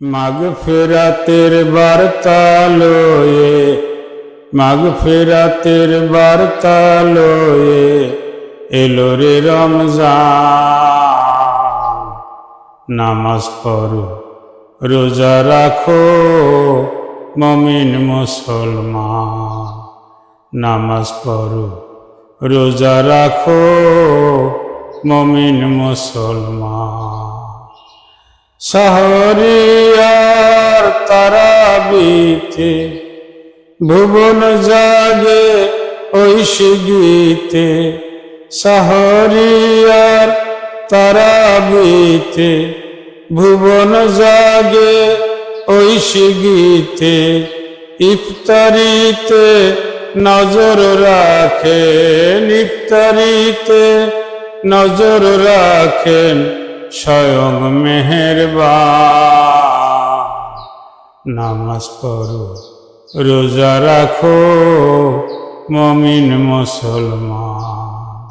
মাগ ফেরাতের বার্তা লয়ে মাগ ফেরাতের বার্তা লয়ে এলো রে নামাজ পড়ো, রোজা রাখো, মমিন মুসলমান। নামাজ পড়ো, রোজা রাখো, মমিন মুসলমান। শহরিয়ার তারাবিতে ভুবন জাগে ঐশী গীতে শহরিয়ার তারাবিতে ভুবন জাগে ঐশী গীতে ইফতারিতে নজর রাখেন, ইফতারিতে নজর রাখেন স্বয়ং মেহেরবান। নামাজ পড়ো, রোজা রাখো, মমিন মুসলমান।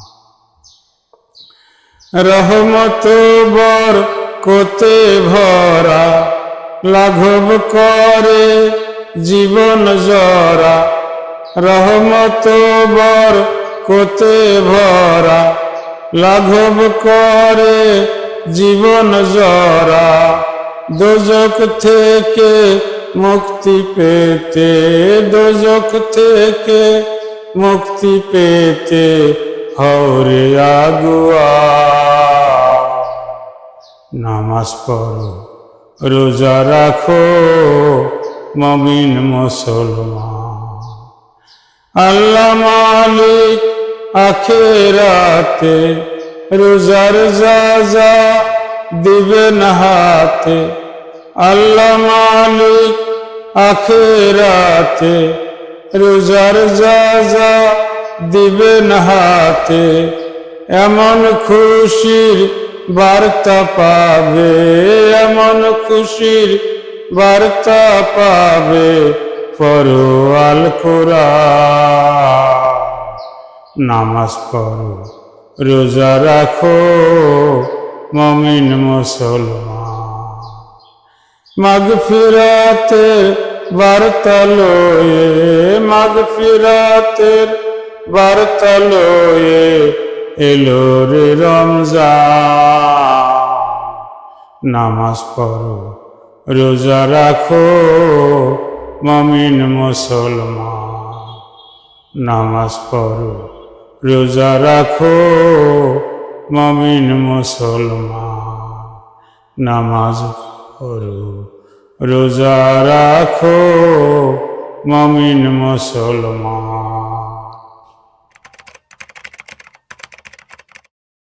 রহমত বর কোতে ভরা, লাঘব করে জীবন জরা। রহমত বর কোতে ভরা, লাঘব করে জীবন জরা। দোজক থেকে মুক্তি পেতে, দোজক থেকে মুক্তি পেতে হরে আগুয়া। নামাজ পড়ো, রোজা রাখো, মমিন মুসলমান। আল্লাহ মালিক আখেরাতে রোজার যা দিবেন হাতে। আল্লাহ মালিক আখেরাতে রোজার যা যা দিবেন হাতে, এমন খুশির বার্তা পাবে, এমন খুশির বার্তা পাবে পড়ো আল নামাজ পড়ো, রোজা রাখো। মমিন মুসলমান। মাগ ফিরাতের বার্তা লয়ে মাগ ফিরাতের বার্তা লয়ে এলো রে রমজান। নামাজ পড়ো, রোজা রাখো, মমিন মুসলমান। নামাজ পড়ো, রোজা রাখো মমিন মুসলমান নামাজ পড়ো রোজা রাখো মমিন মুসলমান।